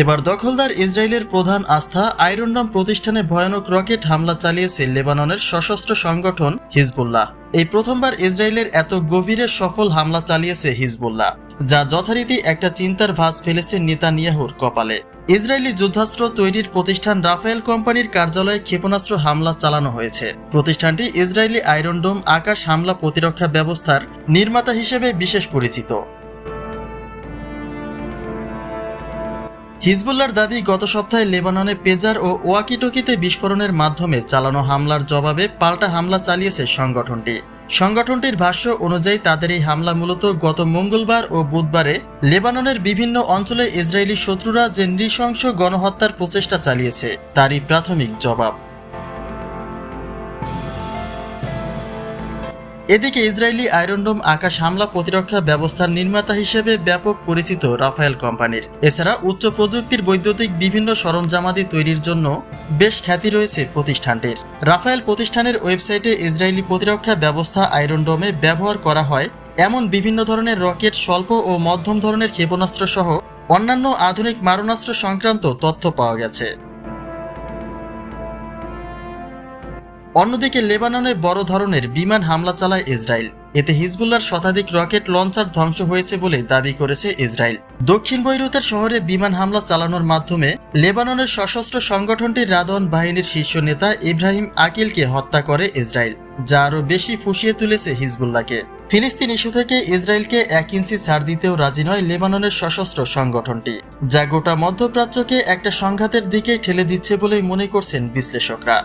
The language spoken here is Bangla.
এবার দখলদার ইসরায়েলের প্রধান আস্থা আয়রনডম প্রতিষ্ঠানে ভয়ানক রকেট হামলা চালিয়েছে লেবাননের সশস্ত্র সংগঠন হিজবুল্লাহ। এই প্রথমবার ইসরায়েলের এত গভীরে সফল হামলা চালিয়েছে হিজবুল্লাহ, যা যথারীতি একটা চিন্তার ভাস ফেলেছে নেতানিয়াহুর কপালে। ইসরায়েলি যুদ্ধাস্ত্র তৈরির প্রতিষ্ঠান রাফায়েল কোম্পানির কার্যালয়ে ক্ষেপণাস্ত্র হামলা চালানো হয়েছে। প্রতিষ্ঠানটি ইসরায়েলি আয়রনডোম আকাশ হামলা প্রতিরক্ষা ব্যবস্থার নির্মাতা হিসেবে বিশেষ পরিচিত। হিজবুল্লার দাবি, গত সপ্তাহে লেবাননে পেজার ও ওয়াকিটকিতে বিস্ফোরণের মাধ্যমে চালানো হামলার জবাবে পাল্টা হামলা চালিয়েছে সংগঠনটি। সংগঠনটির ভাষ্য অনুযায়ী, তাদের এই হামলা মূলত গত মঙ্গলবার ও বুধবারে লেবাননের বিভিন্ন অঞ্চলে ইসরায়েলি শত্রুরা যে নৃশংস গণহত্যার প্রচেষ্টা চালিয়েছে, তারই প্রাথমিক জবাব। এদিকে ইসরায়েলি আয়রনডোম আকাশ হামলা প্রতিরক্ষা ব্যবস্থার নির্মাতা হিসেবে ব্যাপক পরিচিত রাফায়েল কোম্পানির। এছাড়া উচ্চ প্রযুক্তির বৈদ্যুতিক বিভিন্ন সরঞ্জামাদি তৈরির জন্য বেশ খ্যাতি রয়েছে প্রতিষ্ঠানটির। রাফায়েল প্রতিষ্ঠানের ওয়েবসাইটে ইসরায়েলি প্রতিরক্ষা ব্যবস্থা আয়রনডোমে ব্যবহার করা হয় এমন বিভিন্ন ধরনের রকেট, স্বল্প ও মধ্যম ধরনের ক্ষেপণাস্ত্র সহ অন্যান্য আধুনিক মারণাস্ত্র সংক্রান্ত তথ্য পাওয়া গেছে। অন্যদিকে লেবাননে বড় ধরনের বিমান হামলা চালায় ইসরায়েল। এতে হিজবুল্লার শতাধিক রকেট লঞ্চার ধ্বংস হয়েছে বলে দাবি করেছে ইসরায়েল। দক্ষিণ বৈরুতের শহরে বিমান হামলা চালানোর মাধ্যমে লেবাননের সশস্ত্র সংগঠনটির রাদন বাহিনীর শীর্ষ নেতা ইব্রাহিম আকিলকে হত্যা করে ইসরায়েল, যা আরও বেশি ফুসিয়ে তুলেছে হিজবুল্লাহকে। ফিলিস্তিন ইস্যু থেকে ইসরায়েলকে এক ইঞ্চি ছাড় দিতেও রাজি নয় লেবাননের সশস্ত্র সংগঠনটি, যা গোটা মধ্যপ্রাচ্যকে একটা সংঘাতের দিকে ঠেলে দিচ্ছে বলেই মনে করছেন বিশ্লেষকরা।